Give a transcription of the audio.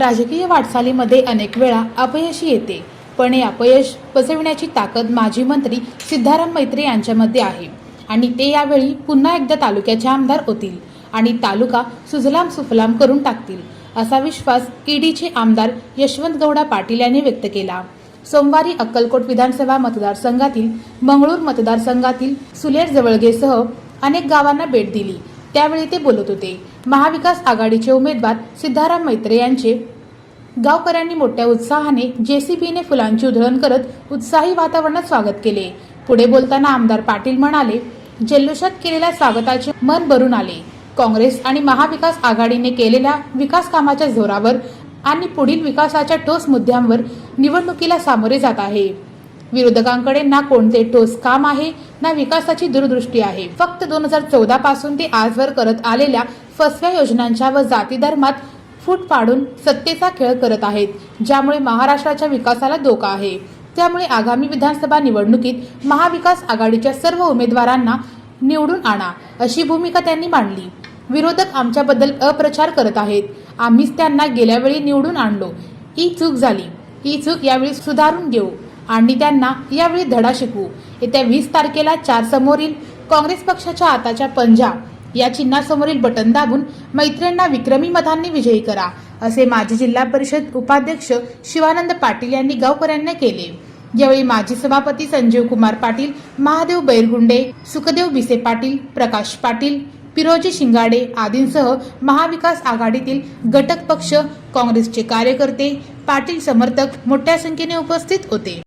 राजकीय वाटचालीमध्ये अनेक वेळा अपयशी येते. पण हे अपयश बसविण्याची ताकद माजी मंत्री सिद्धाराम मैत्रे यांच्यामध्ये आहे. आणि ते यावेळी पुन्हा एकदा तालुक्याचे आमदार होतील आणि तालुका सुजलाम सुफलाम करून टाकतील असा विश्वास ईडीचे आमदार यशवंत गौडा पाटील यांनी व्यक्त केला. सोमवारी अक्कलकोट विधानसभा मतदारसंघातील मंगळूर मतदारसंघातील सुलेर जवळगेसह अनेक गावांना भेट दिली. त्यावेळी ते बोलत होते. महाविकास आघाडीचे उमेदवार सिद्धाराम मैत्रे यांचे गावकऱ्यांनी मोठ्या उत्साहाने जेसीबीने फुलांची उधळण करत उत्साही वातावरणात स्वागत केले. पुढे बोलताना आमदार पाटील म्हणाले जल्लोषात केलेल्या स्वागताचे मन भरून आले. काँग्रेस आणि महाविकास आघाडीने केलेल्या विकास कामाच्या जोरावर आणि पुढील विकासाच्या ठोस मुद्द्यांवर निवडणुकीला सामोरे जात आहे. विरोधकांकडे ना कोणते ठोस काम आहे ना विकासाची दूरदृष्टी आहे. फक्त दोन हजार चौदा पासून ते आजवर करत आलेल्या फसव्या योजनांच्या व जाती धर्मात फूट पाडून सत्तेचा खेळ करत आहेत ज्यामुळे महाराष्ट्राच्या विकासाला धोका आहे. त्यामुळे आगामी विधानसभा निवडणुकीत महाविकास आघाडीच्या सर्व उमेदवारांना निवडून आणा अशी भूमिका त्यांनी मांडली. विरोधक आमच्याबद्दल अप्रचार करत आहेत. आम्हीच त्यांना गेल्यावेळी निवडून आणलो. ही चूक झाली. ही चूक यावेळी सुधारून घेऊ. आणि त्यांना यावेळी धडा शिकवू. येत्या वीस तारखेला चार समोरील काँग्रेस पक्षाच्या आताच्या पंजा या चिन्हासमोरील बटन दाबून मैत्रिणींना विक्रमी मतांनी विजयी करा असे माजी जिल्हा परिषद उपाध्यक्ष शिवानंद पाटील यांनी गावकऱ्यांना केले. यावेळी माजी सभापती संजीव कुमार पाटील महादेव बैरगुंडे सुखदेव बिसे पाटील प्रकाश पाटील पिरोजी शिंगाडे आदींसह महाविकास आघाडीतील घटक पक्ष काँग्रेसचे कार्यकर्ते पाटील समर्थक मोठ्या संख्येने उपस्थित होते.